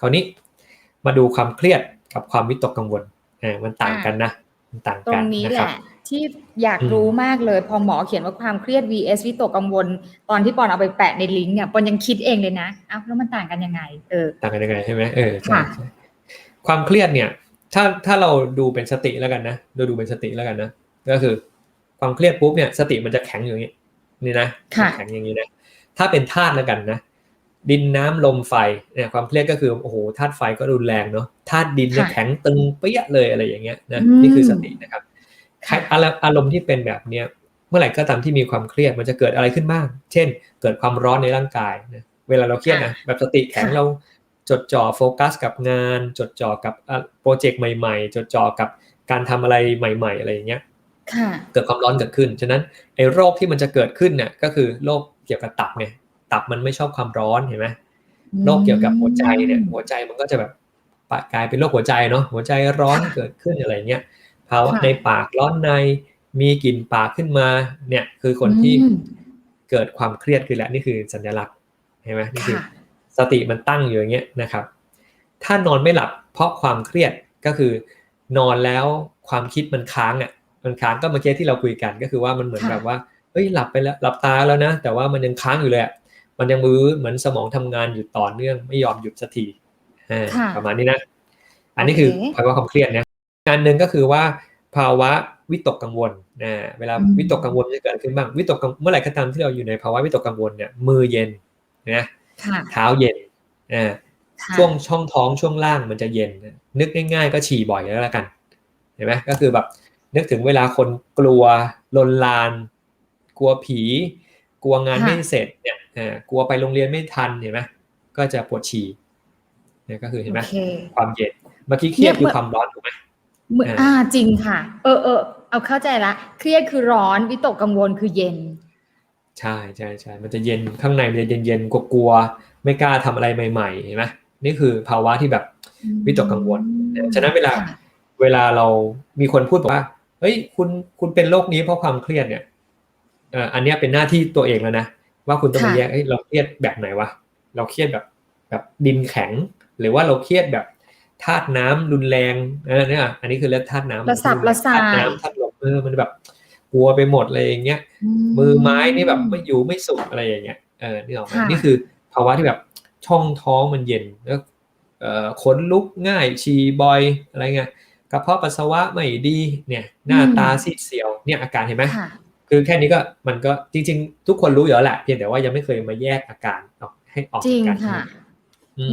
คราวนี้มาดูความเครียดกับความวิตกกังวลอ่ามันต่างกันนะมันต่างตรกันงนี้นะแหครับละที่อยากรู้มากเลย พอหมอเขียนว่าความเครียด vs วิตกกังวล ตอนที่ปอนเอาไปแปะในลิงก์เนี่ยปอนยังคิดเองเลยนะอ้าวแล้วมันต่างกันยังไง เออ ต่างกันยังไงใช่ไหมเออใช่ค่ะใช่ความเครียดเนี่ย ถ้าถ้าเราดูเป็นสติแล้วกันนะเราดูเป็นสติแล้วกันนะก็คือ ความเครียดปุ๊บเนี่ย สติมันจะแข็งอยู่อย่างนี้นี่นะค่ะแข็งอย่างนี้นะถ้าเป็นธาตุแล้วกันนะ ดินน้ำลมไฟเนี่ยความเครียดก็คือโอ้โหธาตุไฟก็รุนแรงเนาะธาตุดินเนี่ยค่ะแข็งตึงเปี้ยเลยอะไรอย่างเงี้ยนะอืมนี่คือสตินะครับค่ะอารมณ์อารมณ์ที่เป็นแบบเนี้ยเมื่อไหร่ก็ตามที่มีความเครียดมันจะเกิดอะไรขึ้นบ้าง เช่น เกิดความร้อนในร่างกายนะเวลาเราเครียดนะแบบสติแข็งค่ะเราจดจ่อโฟกัสกับงาน จดจ่อกับอะโปรเจกต์ใหม่ ๆ จดจ่อกับการทำอะไรใหม่ ๆ อะไรอย่างเงี้ยค่ะเกิดความร้อนเกิดขึ้น ฉะนั้นไอ้โรคที่มันจะเกิดขึ้นเนี่ยก็คือโรคเกี่ยวกับตับไง ตับมันไม่ชอบความร้อนเห็นไหมโรคเกี่ยวกับหัวใจเนี่ยหัวใจมันก็จะแบบปะกลายเป็นโรคหัวใจเนาะหัวใจร้อนค่ะเกิดขึ้นอะไรเงี้ยภาวะค่ะในปากร้อนในมีกลิ่นปากขึ้นมาเนี่ยคือคนที่อืมเกิดความเครียดคือแหละนี่คือสัญลักษณ์เห็นไหมนี่คือค่ะสติมันตั้งอยู่อย่างเงี้ยนะครับ ถ้านอนไม่หลับเพราะความเครียดก็คือนอนแล้วความคิดมันค้างอะมันค้างก็เมื่อกี้ที่เราคุยกันก็คือว่ามันเหมือนค่ะแบบว่าเฮ้ยหลับไปแล้วหลับตาแล้วนะ แต่ว่ามันยังค้างอยู่เลยอะ มันยังมือเหมือนสมองทำงานอยู่ต่อเนื่องไม่ยอมหยุดสักทีอ่าค่ะประมาณนี้นะ อันนี้คือโอเคภาวะความเครียดนะงานหนึ่งก็คือว่าภาวะวิตกกังวลนะเวลาอืมวิตกกังวลจะเกิดขึ้นบ้างวิตกกังเมื่อไหร่ก็ตามที่เราอยู่ในภาวะวิตกกังวลเนี่ยมือเย็นนะค่ะเท้าเย็นอ่าค่ะช่วงช่องท้องช่วงล่างมันจะเย็น นึกง่าย ๆ ก็ฉี่บ่อยแล้วละกันเห็นไหมก็คือแบบนึกถึงเวลาคนกลัวลนลาน กลัวผี กลัวงานค่ะไม่เสร็จเนี่ยอ่า กลัวไปโรงเรียนไม่ทันเห็นไหมก็จะปวดฉี่เนี่ยก็คือเห็นไหมโอเคความเย็นเมื่อกี้เครียดเนี่ยคือเมื่อความร้อนถูกไหมเหมือนอ่าอ่าจริงค่ะ เออเออเอาเข้าใจละ เครียดคือร้อนวิตกกังวลคือเย็น ใช่ใช่ใช่มันจะเย็นข้างในมันจะเย็นเย็นๆกลัวๆไม่กล้าทำอะไรใหม่ๆเห็นไหมนี่คือภาวะที่แบบวิตกกังวลฉะนั้นเวลาค่ะเวลาเรามีคนพูดบอกว่าเฮ้ยคุณคุณเป็นโรคนี้เพราะความเครียดเนี่ยเอ่ออันเนี้ยเป็นหน้าที่ตัวเองแล้วนะ ว่าคุณต้องมาค่ะแยกเฮ้ยเราเครียดแบบไหนวะเราเครียดแบบแบบดินแข็ง หรือว่าเราเครียดแบบธาตุน้ำรุนแรงเออเนี่ยอันนี้คือเรียกธาตุน้ำระสับระสาธาตุยน้ำธาตุลมเออมันแบบกลัวไปหมดเลยอย่างเงี้ยมือไม้นี่แบบไม่อยู่ไม่สุกอะไรอย่างเงี้ยเออนี่ออกไหมค่ะนี่คือภาวะที่แบบช่องท้องมันเย็นแล้วเอ่อขนลุกง่ายฉี่บ่อยอะไรเงี้ยกระเพาะปัสสาวะไม่ดีเนี่ย หน้าตาซีดเซียวเนี่ยอาการเห็นไหม ค่ะคือแค่นี้ก็มันก็จริง ๆ ทุกคนรู้อยู่แล้วแหละเพียงแต่ว่ายังไม่เคยมาแยกอาการออกให้ออกจริงจากกันค่ะเ